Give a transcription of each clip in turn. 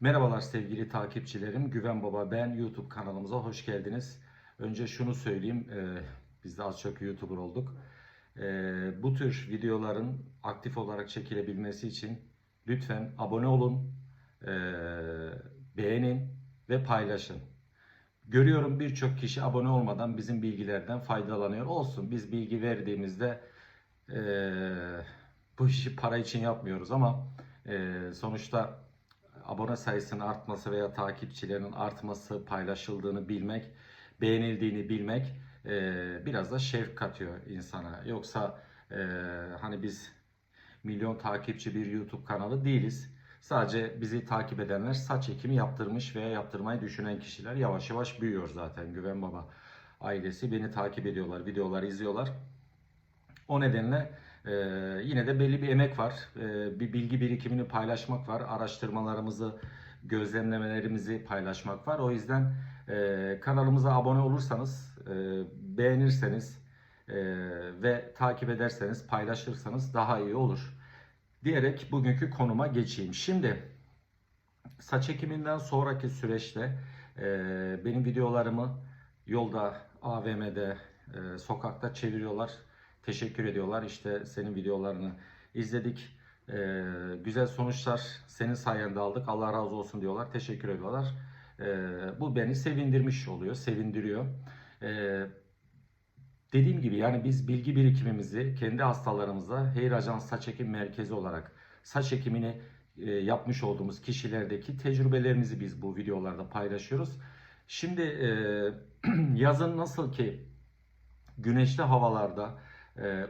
Merhabalar sevgili takipçilerim. Güven Baba ben. YouTube kanalımıza hoş geldiniz. Önce şunu söyleyeyim. e, biz de az çok YouTuber olduk. E, bu tür videoların aktif olarak çekilebilmesi için lütfen abone olun, e, beğenin ve paylaşın. Görüyorum birçok kişi abone olmadan bizim bilgilerden faydalanıyor. Olsun biz bilgi verdiğimizde e, bu işi para için yapmıyoruz ama e, sonuçta abone sayısının artması veya takipçilerin artması, paylaşıldığını bilmek, beğenildiğini bilmek e, biraz da şevk katıyor insana. Yoksa e, hani biz milyon takipçi bir YouTube kanalı değiliz. Sadece bizi takip edenler saç ekimi yaptırmış veya yaptırmayı düşünen kişiler yavaş yavaş büyüyor zaten. Güven Baba ailesi beni takip ediyorlar, videoları izliyorlar. O nedenle e, yine de belli bir emek var. E, bir bilgi birikimini paylaşmak var. Araştırmalarımızı, gözlemlemelerimizi paylaşmak var. O yüzden e, kanalımıza abone olursanız, e, beğenirseniz e, ve takip ederseniz, paylaşırsanız daha iyi olur. Diyerek bugünkü konuma geçeyim. Şimdi saç ekiminden sonraki süreçte e, benim videolarımı yolda, AVM'de, e, sokakta çeviriyorlar. Teşekkür ediyorlar. İşte senin videolarını izledik. E, güzel sonuçlar senin sayende aldık. Allah razı olsun diyorlar. Teşekkür ediyorlar. E, bu beni sevindirmiş oluyor, sevindiriyor. E, dediğim gibi yani biz bilgi birikimimizi kendi hastalarımıza Hair Ajans Saç Ekim Merkezi olarak saç ekimini e, yapmış olduğumuz kişilerdeki tecrübelerimizi biz bu videolarda paylaşıyoruz. Şimdi e, yazın nasıl ki güneşli havalarda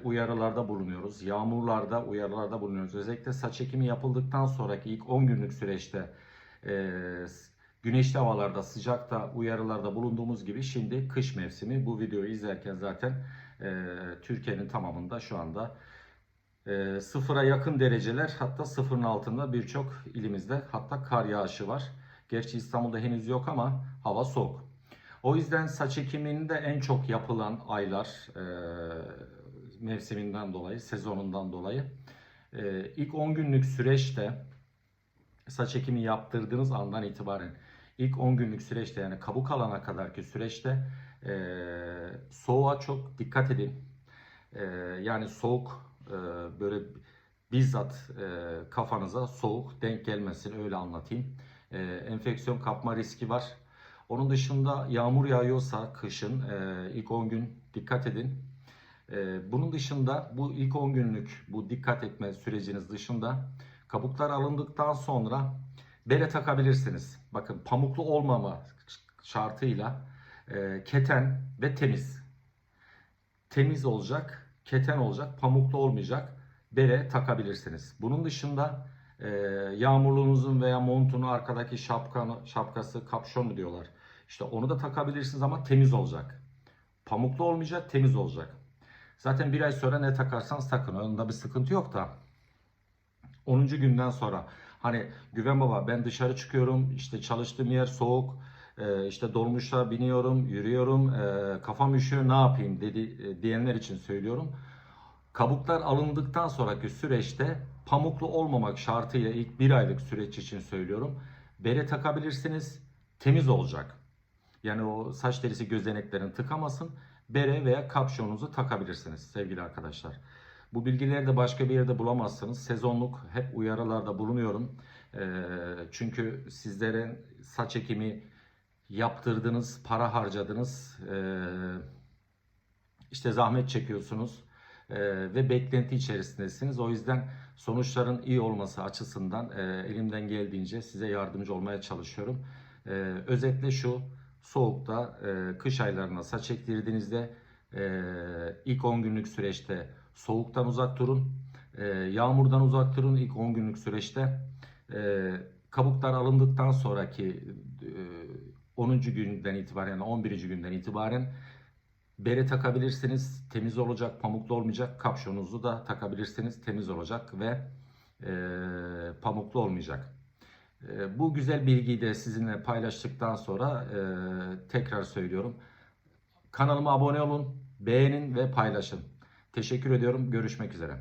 uyarılarda bulunuyoruz. Yağmurlarda uyarılarda bulunuyoruz. Özellikle saç ekimi yapıldıktan sonraki ilk 10 günlük süreçte e, güneşli havalarda, sıcakta uyarılarda bulunduğumuz gibi şimdi kış mevsimi. Bu videoyu izlerken zaten e, Türkiye'nin tamamında şu anda e, sıfıra yakın dereceler hatta sıfırın altında birçok ilimizde hatta kar yağışı var. Gerçi İstanbul'da henüz yok ama hava soğuk. O yüzden saç ekiminde en çok yapılan aylar mevsiminden dolayı, sezonundan dolayı e, ilk 10 günlük süreçte saç ekimi yaptırdığınız andan itibaren ilk 10 günlük süreçte yani kabuk alana kadarki süreçte e, soğuğa çok dikkat edin. E, yani soğuk e, böyle bizzat e, kafanıza soğuk denk gelmesin öyle anlatayım. E, enfeksiyon kapma riski var. Onun dışında yağmur yağıyorsa kışın e, ilk 10 gün dikkat edin. E, bunun dışında bu ilk 10 günlük bu dikkat etme süreciniz dışında kabuklar alındıktan sonra bere takabilirsiniz. Bakın pamuklu olmama şartıyla e, keten ve temiz. Temiz olacak, keten olacak, pamuklu olmayacak bere takabilirsiniz. Bunun dışında e, yağmurluğunuzun veya montunun arkadaki şapkanı, şapkası, kapşon mu diyorlar. İşte onu da takabilirsiniz ama temiz olacak. Pamuklu olmayacak, temiz olacak. Zaten bir ay sonra ne takarsanız takın. Onda bir sıkıntı yok da. 10. günden sonra hani Güven Baba ben dışarı çıkıyorum işte çalıştığım yer soğuk e, işte dolmuşa biniyorum yürüyorum e, kafam üşüyor ne yapayım dedi e, diyenler için söylüyorum. Kabuklar alındıktan sonraki süreçte pamuklu olmamak şartıyla ilk bir aylık süreç için söylüyorum. Bere takabilirsiniz temiz olacak. Yani o saç derisi gözeneklerini tıkamasın. Bere veya kapşonunuzu takabilirsiniz sevgili arkadaşlar. Bu bilgileri de başka bir yerde bulamazsınız. Sezonluk hep uyarılarda bulunuyorum. Ee, çünkü sizlerin saç ekimi yaptırdınız, para harcadınız, ee, işte zahmet çekiyorsunuz ee, ve beklenti içerisindesiniz. O yüzden sonuçların iyi olması açısından elimden geldiğince size yardımcı olmaya çalışıyorum. Özetle şu, soğukta, e, kış aylarına saç ektirdiğinizde e, ilk 10 günlük süreçte soğuktan uzak durun. E, yağmurdan uzak durun ilk 10 günlük süreçte. E, kabuklar alındıktan sonraki e, 10. günden itibaren yani 11. günden itibaren bere takabilirsiniz. Temiz olacak, pamuklu olmayacak. Kapşonunuzu da takabilirsiniz. Temiz olacak ve e, pamuklu olmayacak. E, bu güzel bilgiyi de sizinle paylaştıktan sonra e, tekrar söylüyorum. Kanalıma abone olun, beğenin ve paylaşın. Teşekkür ediyorum. Görüşmek üzere.